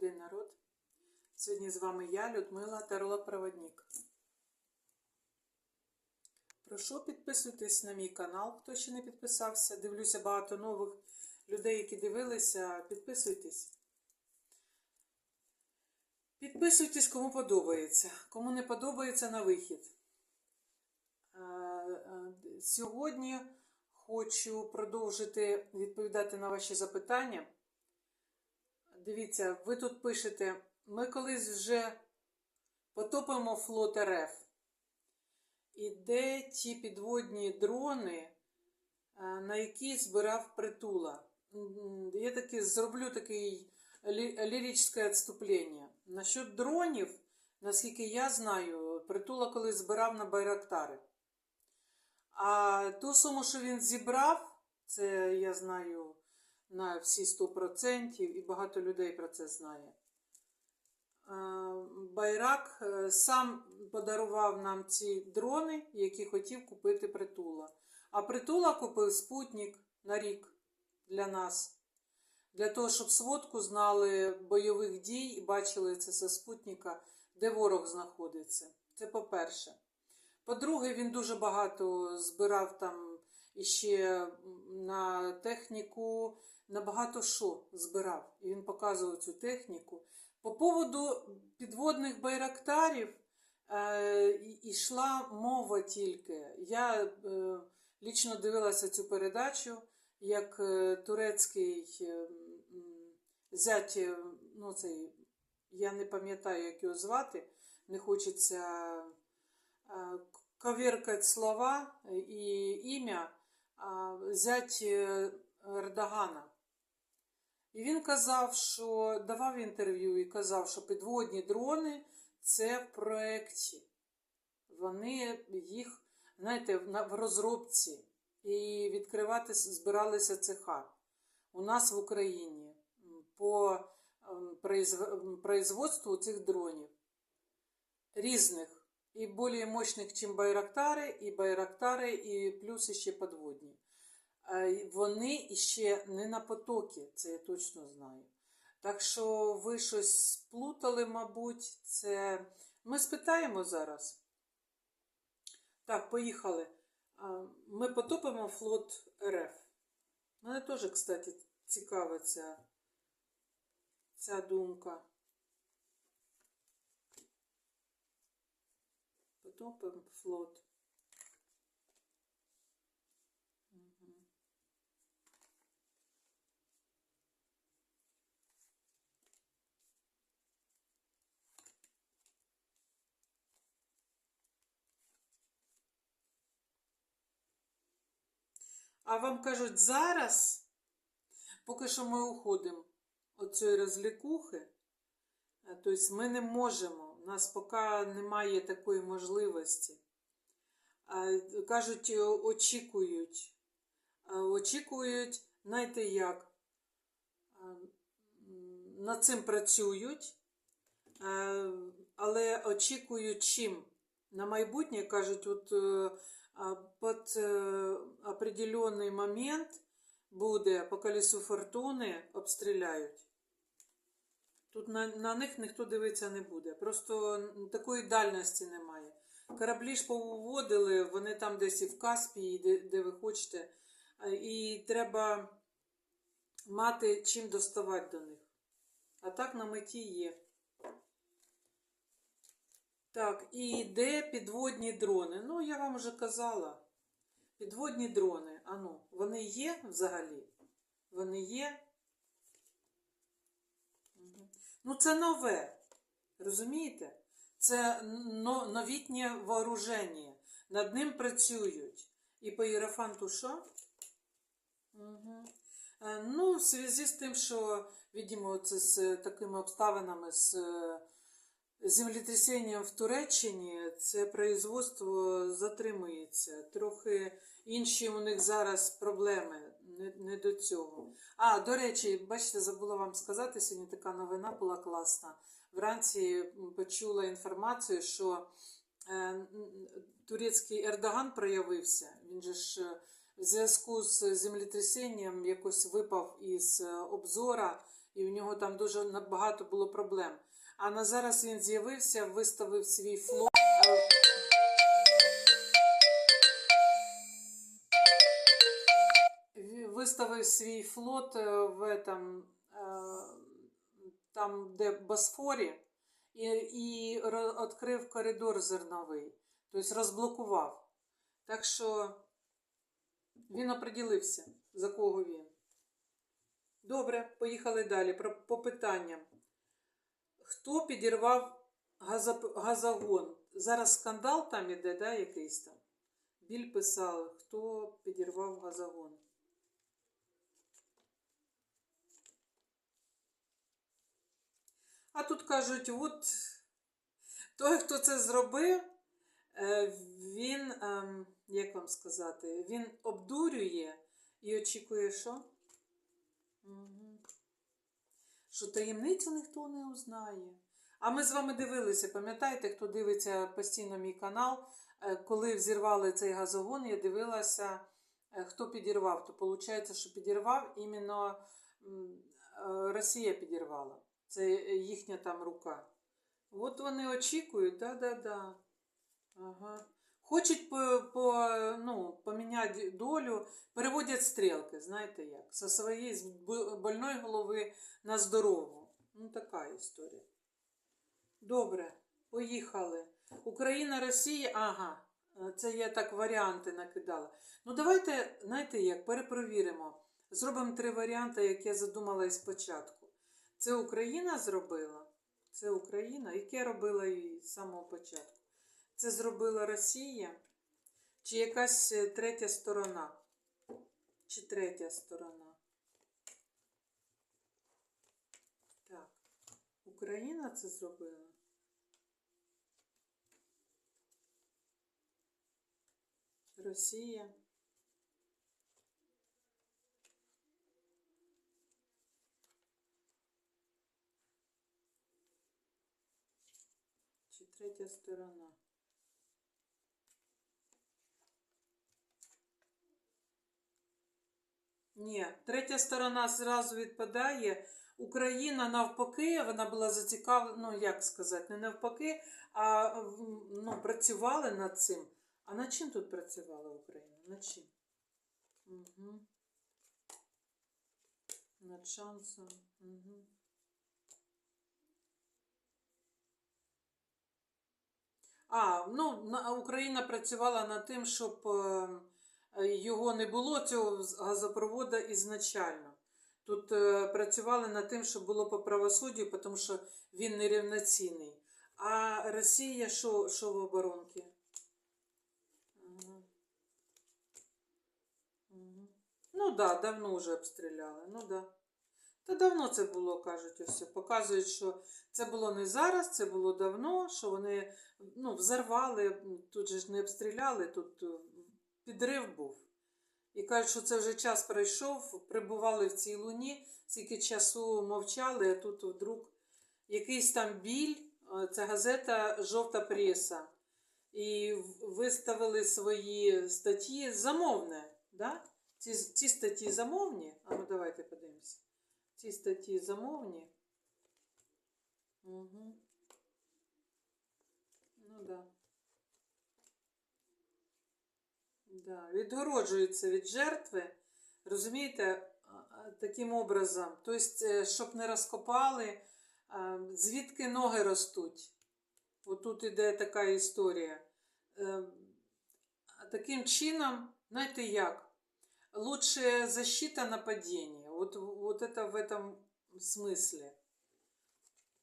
день, народ. Сьогодні з вами я, Людмила, таролог-проводник. Прошу підписуйтесь на мій канал, хто ще не підписався. Дивлюся багато нових людей, які дивилися. Підписуйтесь. Підписуйтесь, кому подобається. Кому не подобається на вихід. Е, е, Сьогодні хочу продовжити відповідати на ваші запитання. Дивіться, ви тут пишете, ми колись вже потопимо флот РФ. І де ті підводні дрони, е, на які збирав притула? Я таки зроблю лі- ліричне відступлення. Насчет дронів, наскільки я знаю, притула колись збирав на байрактари. А ту суму, що він зібрав, це я знаю на всі 100%, і багато людей про це знає. Е, Байрак е, сам подарував нам ці дрони, які хотів купити притула. А притула купив спутник на рік для нас. Для того, щоб сводку знали бойових дій і бачили це зі спутника, де ворог знаходиться. Це по-перше. По-друге, він дуже багато збирав там іще на техніку, на багато що збирав. І він показував цю техніку. По поводу підводних байрактарів е, йшла мова тільки. Я е, лічно дивилася цю передачу, як е, турецький е, зять, е, ну цей, я не пам'ятаю, як його звати, не хочеться е, коверкать слова і ім'я, зять е, Ердогана. І він казав, що давав інтерв'ю і казав, що підводні дрони це в проєкті. Вони їх, знаєте, в розробці. І відкривати збиралися цеха у нас в Україні по производству цих дронів різних. І більш мощних, ніж байрактари, і байрактари, і плюс ще подводні. Вони іще не на потокі, це я точно знаю. Так що ви щось сплутали, мабуть, це. Ми спитаємо зараз. Так, поїхали. Ми потопимо флот РФ. Мене теж, кстати, цікава ця, ця думка. Потопимо флот. А вам кажуть, зараз, поки що ми уходимо від розлікухи, тобто ми не можемо, нас поки немає такої можливості. Кажуть, е, очікують. Очікують, знаєте як, над цим працюють, е, але очікують чим? На майбутнє кажуть, от е, під е, определенний момент буде по колесу фортуни обстріляють. Тут на, на них ніхто дивитися не буде. Просто такої дальності немає. Кораблі ж повиводили, вони там десь і в Каспії, де, де ви хочете. І треба мати чим доставати до них. А так на меті є. Так, і де підводні дрони? Ну, я вам вже казала. Підводні дрони. Ану, вони є взагалі? Вони є? Ну, це нове. Розумієте? Це новітнє вооруження. Над ним працюють. І по Єрофанту що? Угу. Ну, в зв'язку з тим, що, видимо, це з такими обставинами, з е, землетрясінням в Туреччині, це производство затримується. Трохи інші у них зараз проблеми, не, не до цього. А, до речі, бачите, забула вам сказати, сьогодні така новина була класна. Вранці почула інформацію, що е, турецький Ердоган проявився. Він же ж е, в зв'язку з землетрясінням якось випав із е, обзора і у нього там дуже багато було проблем. А на зараз він з'явився, виставив свій флот. Виставив свій флот е, в этом, е, там, де Босфорі, і, і відкрив коридор зерновий, тобто розблокував. Так що він оприділився, за кого він. Добре, поїхали далі. По питанням. Хто підірвав газогон? Зараз скандал там іде, да, якийсь там. Біль писали, хто підірвав газогон. А тут кажуть, от той, хто це зробив, е, він, ем, як вам сказати, він обдурює і очікує, що? Що таємницю ніхто не узнає. А ми з вами дивилися, пам'ятаєте, хто дивиться постійно мій канал, е, коли взірвали цей газогон, я дивилася, е, хто підірвав. То виходить, що підірвав іменно Росія підірвала. Це їхня там рука. От вони очікують, да-да-да. Ага. Хочуть по, по, ну, поміняти долю, переводять стрілки, знаєте як? Со своєї больної голови на здорову. Ну, така історія. Добре, поїхали. Україна, Росія, ага. Це я так варіанти накидала. Ну, давайте, знаєте як, перепровіримо. Зробимо три варіанти, як я задумала і спочатку. Це Україна зробила. Це Україна, яке робила і з самого початку. Це зробила Росія чи якась е, третя сторона? Чи третя сторона? Так. Україна це зробила? Росія. Третя сторона? Ні, третя сторона зразу відпадає. Україна навпаки, вона була зацікавлена, ну як сказати, не навпаки, а ну, працювали над цим. А над чим тут працювала Україна? Над чим? Угу. Над шансом. Угу. А, ну, Україна працювала над тим, щоб е, е, його не було, цього газопроводу ізначально. Тут е, працювали над тим, щоб було по правосуддю, тому що він нерівноцінний. А Росія що, що в оборонці? Ну так, да, давно вже обстріляли. Ну да. Та давно це було, кажуть, ось. Показують, що це було не зараз, це було давно, що вони ну, взорвали, тут же ж не обстріляли, тут е, підрив був. І кажуть, що це вже час пройшов, прибували в цій луні, скільки часу мовчали, а тут вдруг якийсь там біль, е, це газета Жовта преса. І виставили свої статті замовне. Да? Ці, ці статті замовні. А ну давайте подивимося. Ці статті замовні. Угу. Ну да. Да. Відгороджується від жертви. Розумієте, таким образом. Тобто, е, щоб не розкопали, звідки ноги ростуть. Отут іде така історія. Е, Таким чином, знаєте як? Лучше защита нападения. Вот, вот это в этом смысле.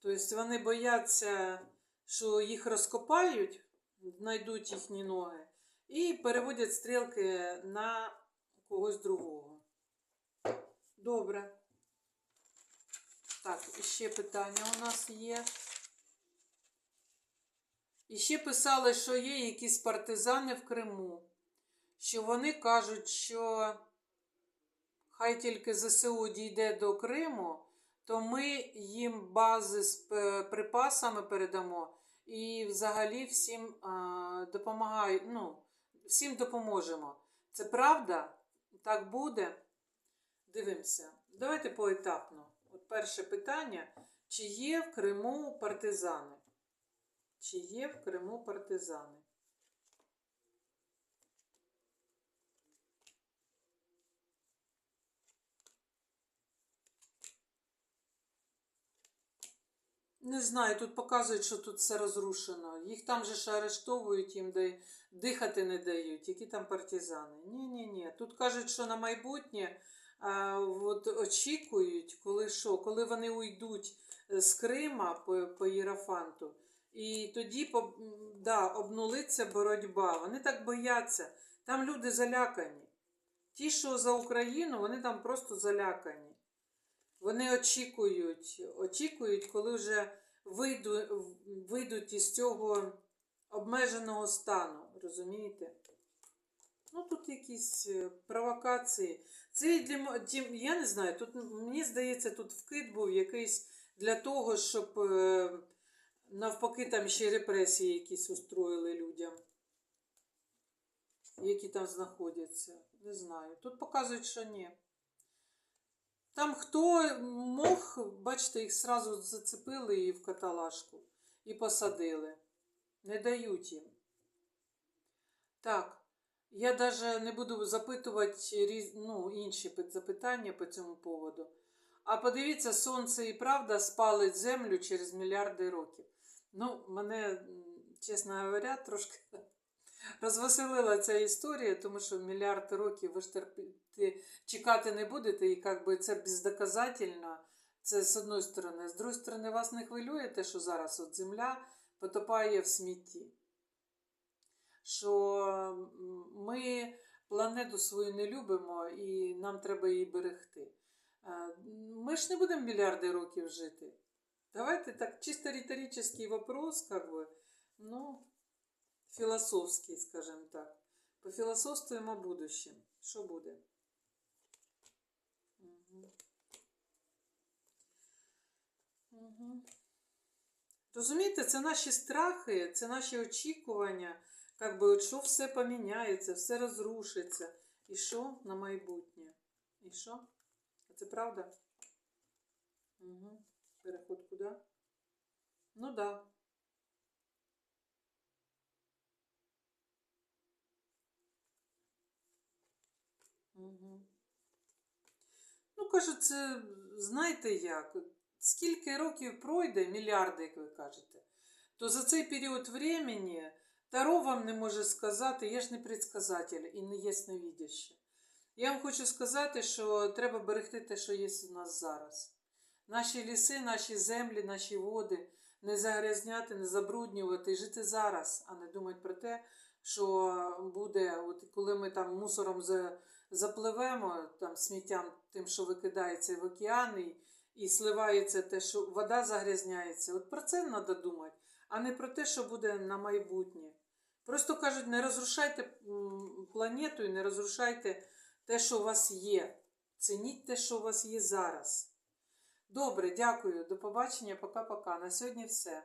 Тобто вони бояться, що їх розкопають, знайдуть їхні ноги, і переводять стрілки на когось другого. Добре. Так, і ще питання у нас є. І ще писали, що є якісь партизани в Криму, що вони кажуть, що хай тільки ЗСУ дійде до Криму, то ми їм бази з припасами передамо і взагалі всім а, ну, всім допоможемо. Це правда? Так буде? Дивимося. Давайте поетапно. От перше питання: чи є в Криму партизани? Чи є в Криму партизани? Не знаю, тут показують, що тут все розрушено. Їх там же ж арештовують, їм де дихати не дають. Які там партизани? Ні, ні, ні. Тут кажуть, що на майбутнє а, от, очікують, коли що, коли вони уйдуть з Крима по, по Єрофанту, і тоді да, обнулиться боротьба. Вони так бояться. Там люди залякані. Ті, що за Україну, вони там просто залякані. Вони очікують, очікують, коли вже вийду, вийдуть із цього обмеженого стану. Розумієте? Ну, тут якісь е, провокації. Це для я не знаю, тут мені здається, тут вкид був якийсь для того, щоб е, навпаки там ще репресії якісь устроїли людям, які там знаходяться. Не знаю. Тут показують, що ні. Там хто мог, бачите, їх сразу зацепили і в каталажку, і посадили. Не дають їм. Так, я навіть не буду запитувати ну, інші запитання по цьому поводу. А подивіться, сонце і правда спалить землю через мільярди років. Ну, мене, чесно говоря, трошки розвеселила ця історія, тому що мільярд років ви ж терпіти, чекати не будете, і як би це бездоказательно. Це з одної сторони. З другої сторони, вас не хвилює те, що зараз от земля потопає в смітті. Що ми планету свою не любимо і нам треба її берегти. Е, Ми ж не будемо мільярди років жити. Давайте так, чисто риторический вопрос, как бы, ну, філософський, скажімо так. Пофілософствуємо о будущем. Що буде? Угу. Угу. Розумієте, це наші страхи, це наші очікування, як би, от що все поміняється, все розрушиться. І що на майбутнє? І що? А це правда? Угу. Переход куди? Ну да. Ну, кажуть, знаєте як? Скільки років пройде, мільярди, як ви кажете, то за цей період времени Таро вам не може сказати, я ж не предсказатель і не ясновідяще. Я вам хочу сказати, що треба берегти те, що є у нас зараз. Наші ліси, наші землі, наші води не загрязняти, не забруднювати, жити зараз, а не думати про те, що буде, от коли ми там мусором запливемо, там сміттям тим, що викидається в океани, і сливається те, що вода загрязняється. От про це треба думати, а не про те, що буде на майбутнє. Просто кажуть, не розрушайте планету і не розрушайте те, що у вас є. Цініть те, що у вас є зараз. Добре, дякую. До побачення. Пока-пока. На сьогодні все.